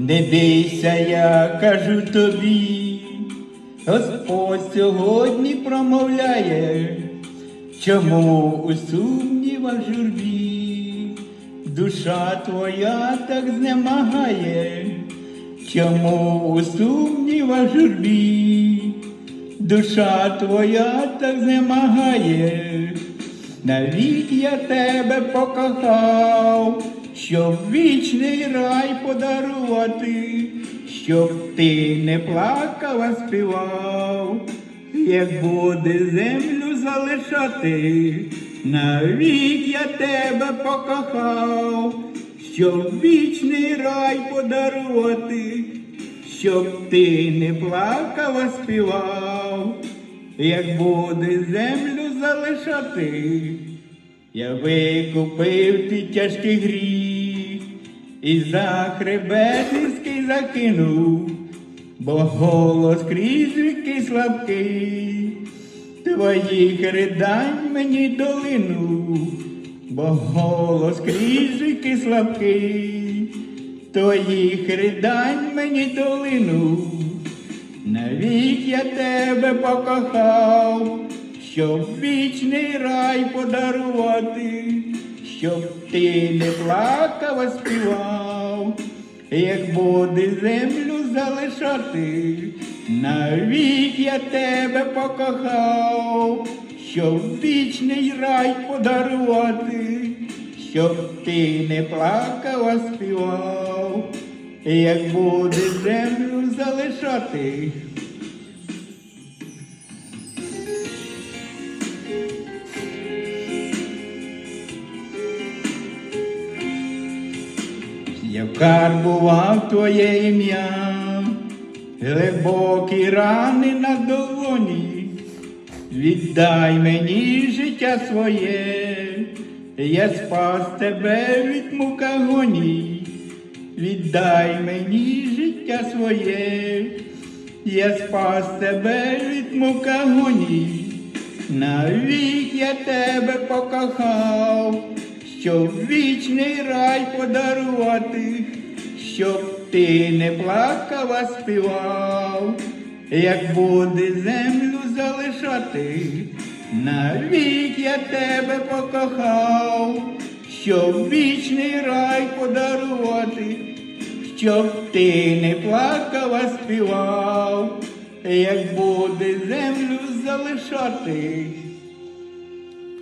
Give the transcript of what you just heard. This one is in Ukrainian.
Не бійся, я кажу тобі, Господь сьогодні промовляє, чому у сумнівах журбі, душа твоя так знемагає, чому у сумнівах журбі, душа твоя так знемагає, навік я тебе покохав, щоб вічний рай подарувати, щоб ти не плакав, а співав, як буде землю залишати, навік я тебе покохав, щоб вічний рай подарувати, щоб ти не плакав, а співав, як буде землю залишати. Я викупив ти тяжкий гріх і за хребетинський закинув, бо голос крізь віки слабкий, твоїх ридань мені долинув, бо голос крізь віки слабкий, твоїх ридань мені долинув. Навік я тебе покохав, щоб вічний рай подарувати, щоб ти не плакав, а співав, як буде землю залишати, навік я тебе покохав, щоб вічний рай подарувати, щоб ти не плакав, а співав, як буде землю залишати. Я вкарбував твоє ім'я, глибокі рани на долоні, віддай мені життя своє, я спас тебе від мукагоній, віддай мені життя своє, я спас тебе від мукагоній, навік я тебе покохав щоб вічний рай подарувати, щоб ти не плакав, а співав, як буде землю залишати, навік я тебе покохав, щоб вічний рай подарувати, щоб ти не плакав, а співав, як буде землю залишати.